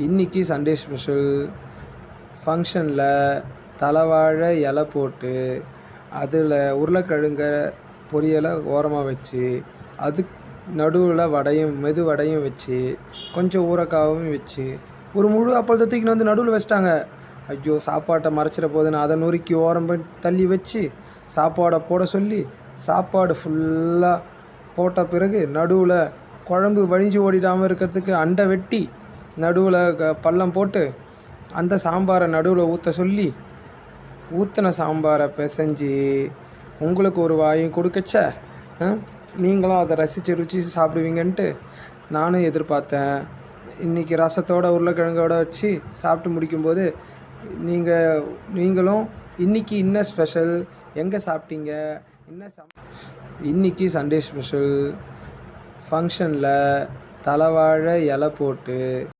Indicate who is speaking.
Speaker 1: இன்னைக்கு Sunday special ஃபங்க்ஷனில் தலைவாழை இலை போட்டு அதில் உருளைக்கிழங்க பொரியலை ஓரமாக வச்சு அது நடுவில் வடையும் மெது வடையும் வச்சு கொஞ்சம் ஊறக்காவும் வச்சு ஒரு முழு அப்பளத்தை தூக்கின்னு வந்து நடுவில் வச்சிட்டாங்க. ஐயோ சாப்பாட்டை மறைச்சிட போதுன்னு அதை நொறுக்கி ஓரம் போய் தள்ளி வச்சு சாப்பாடை போட சொல்லி சாப்பாடு ஃபுல்லாக போட்ட பிறகு நடுவில் குழம்பு வழிஞ்சு ஓடிடாமல் இருக்கிறதுக்கு அண்டை வெட்டி நடுவில் க- பள்ளம் போட்டு அந்த சாம்பாரை நடுவில் ஊற்ற சொல்லி ஊற்றின சாம்பாரை பிசைஞ்சு உங்களுக்கு ஒரு வாயும் கொடுக்கச்ச? நீங்களும் அதை ரசித்து ருச்சி சாப்பிடுவீங்கன்ட்டு நானும் எதிர்பார்த்தேன். இன்றைக்கி ரசத்தோட உருளைக்கிழங்கோட வச்சு சாப்பிட்டு முடிக்கும்போது நீங்கள் நீங்களும் இன்றைக்கி என்ன ஸ்பெஷல் எங்கே சாப்பிட்டீங்க? என்ன சம் இன்றைக்கி சண்டே ஸ்பெஷல் ஃபங்க்ஷனில் தலைவாழை இலை போட்டு